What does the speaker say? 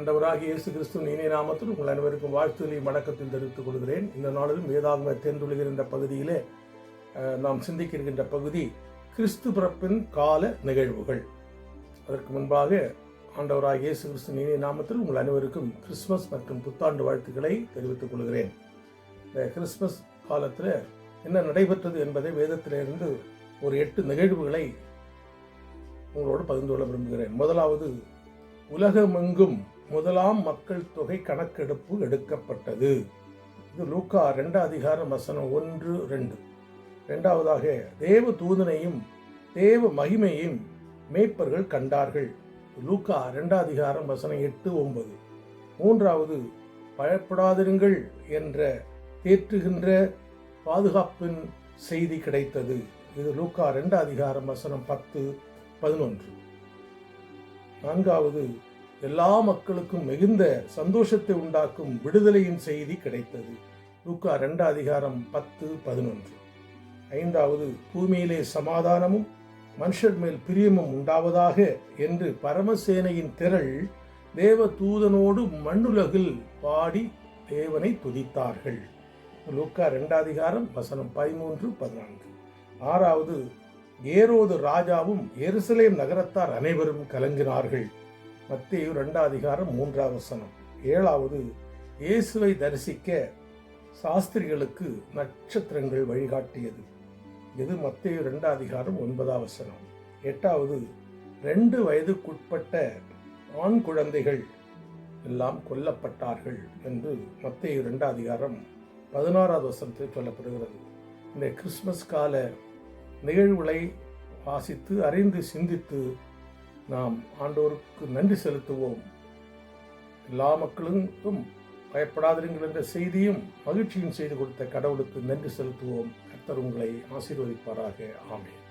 அண்டவராக இயேசு கிறிஸ்துவின் இனிய நாமத்தில் உங்கள் அனைவருக்கும் வாழ்த்துதலையும் வணக்கத்தில் தெரிவித்துக் கொள்கிறேன். இந்த நாளிலும் வேதாகம தேர்ந்தொழுகின்ற பகுதியிலே நாம் சிந்திக்க இருக்கின்ற பகுதி கிறிஸ்து பிறப்பின் கால நிகழ்வுகள். அதற்கு முன்பாக ஆண்டவராக இயேசு கிறிஸ்துவின் இனிய நாமத்தில் உங்கள் அனைவருக்கும் கிறிஸ்மஸ் மற்றும் புத்தாண்டு வாழ்த்துக்களை தெரிவித்துக் கொள்கிறேன். இந்த கிறிஸ்மஸ் காலத்தில் என்ன நடைபெற்றது என்பதை வேதத்திலிருந்து ஒரு எட்டு நிகழ்வுகளை உங்களோடு பகிர்ந்து கொள்ள விரும்புகிறேன். முதலாவது உலகமெங்கும் முதலாம் மக்கள் தொகை கணக்கெடுப்பு எடுக்கப்பட்டது. இது லூக்கா ரெண்டாம் அதிகாரம் வசனம் ஒன்று ரெண்டு. ரெண்டாவதாக தேவ தூதனையும் தேவ மகிமையும் மேய்ப்பர்கள் கண்டார்கள். லூக்கா ரெண்டாம் அதிகாரம் வசனம் எட்டு ஒன்பது. மூன்றாவது பயப்படாதிருங்கள் என்ற தேற்றுகின்ற பாதுகாப்பின் செய்தி கிடைத்தது. இது லூக்கா ரெண்டாம் அதிகாரம் வசனம் பத்து பதினொன்று. நான்காவது எல்லா மக்களுக்கும் மிகுந்த சந்தோஷத்தை உண்டாக்கும் விடுதலையின் செய்தி கிடைத்தது. லூக்கா ரெண்டு அதிகாரம் பத்து பதினொன்று. ஐந்தாவது பூமியிலே சமாதானமும் மனுஷர் மேல் பிரியமும் உண்டாவதாக என்று பரமசேனையின் திரள் தேவ தூதனோடு மண்ணுலகில் பாடி தேவனை துதித்தார்கள். லூக்கா ரெண்டாதிகாரம் வசனம் பதிமூன்று பதினான்கு. ஆறாவது ஏரோது ராஜாவும் எருசலேம் நகரத்தார் அனைவரும் கலங்கினார்கள். மத்தேயு ரெண்டாம் அதிகாரம் மூன்றாம் வசனம். ஏழாவது இயேசுவை தரிசிக்க சாஸ்திரிகளுக்கு நட்சத்திரங்கள் வழிகாட்டியது. இது மத்திய ரெண்டாம் அதிகாரம் ஒன்பதாம் வசனம். எட்டாவது ரெண்டு வயதுக்குட்பட்ட ஆண் குழந்தைகள் எல்லாம் கொல்லப்பட்டார்கள் என்று மத்திய ரெண்டாம் அதிகாரம் பதினாறாவது வசனத்தில் சொல்லப்படுகிறது. இந்த கிறிஸ்மஸ் கால நிகழ்வுகளை வாசித்து அறிந்து சிந்தித்து நாம் ஆண்டோருக்கு நன்றி செலுத்துவோம். எல்லா மக்களுக்கும் பயப்படாதிருங்கள் என்ற செய்தியும் மகிழ்ச்சியும் செய்து கொடுத்த கடவுளுக்கு நன்றி செலுத்துவோம். கர்த்தர் உங்களை ஆசீர்வதிப்பாராக. ஆமேன்.